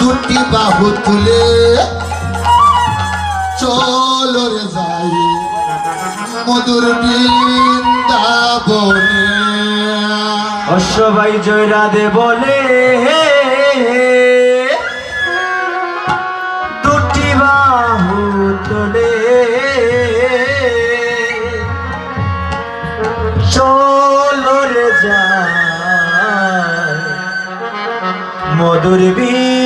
দুটি বাহু তুলে। চলো রে যাই মধুর বৃন্দাবনে। অশ্ববাই জয় রাধে বলে দুটি বাহু তুলে। চলো রে যাই, মধুর বৃন্দ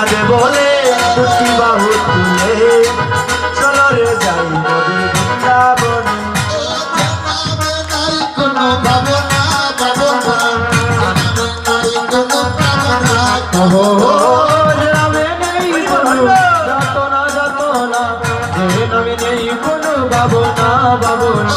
যাবে বলে দুটি বাহু তুলে চলো রে যাই নদী বৃন্দাবনে। কোনো ভাবনা ভাবনা কোনো বাবনা বাবনা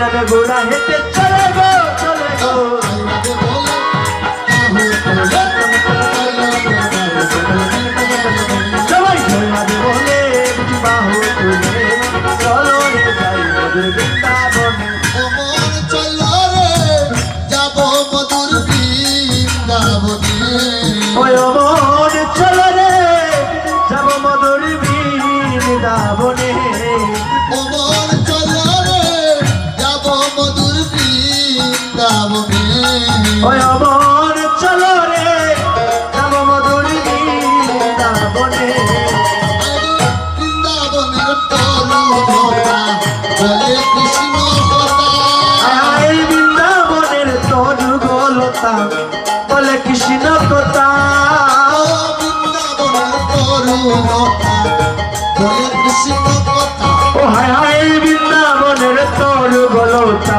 ನಗ ಗುಣ ಹೆಚ್ಚೆಚ್ಚರ যাব ওই অমর চলো রে যাব মধুর বৃন্দাবনে। বৃন্দাবনের তরুণতা বলে কৃষ্ণ আয় বৃন্দাবনের তরুগলতা বলে কৃষ্ণ কথা। বৃন্দাবনের তরুণতা ও হায় হায় বৃন্দাবনের তরুগলতা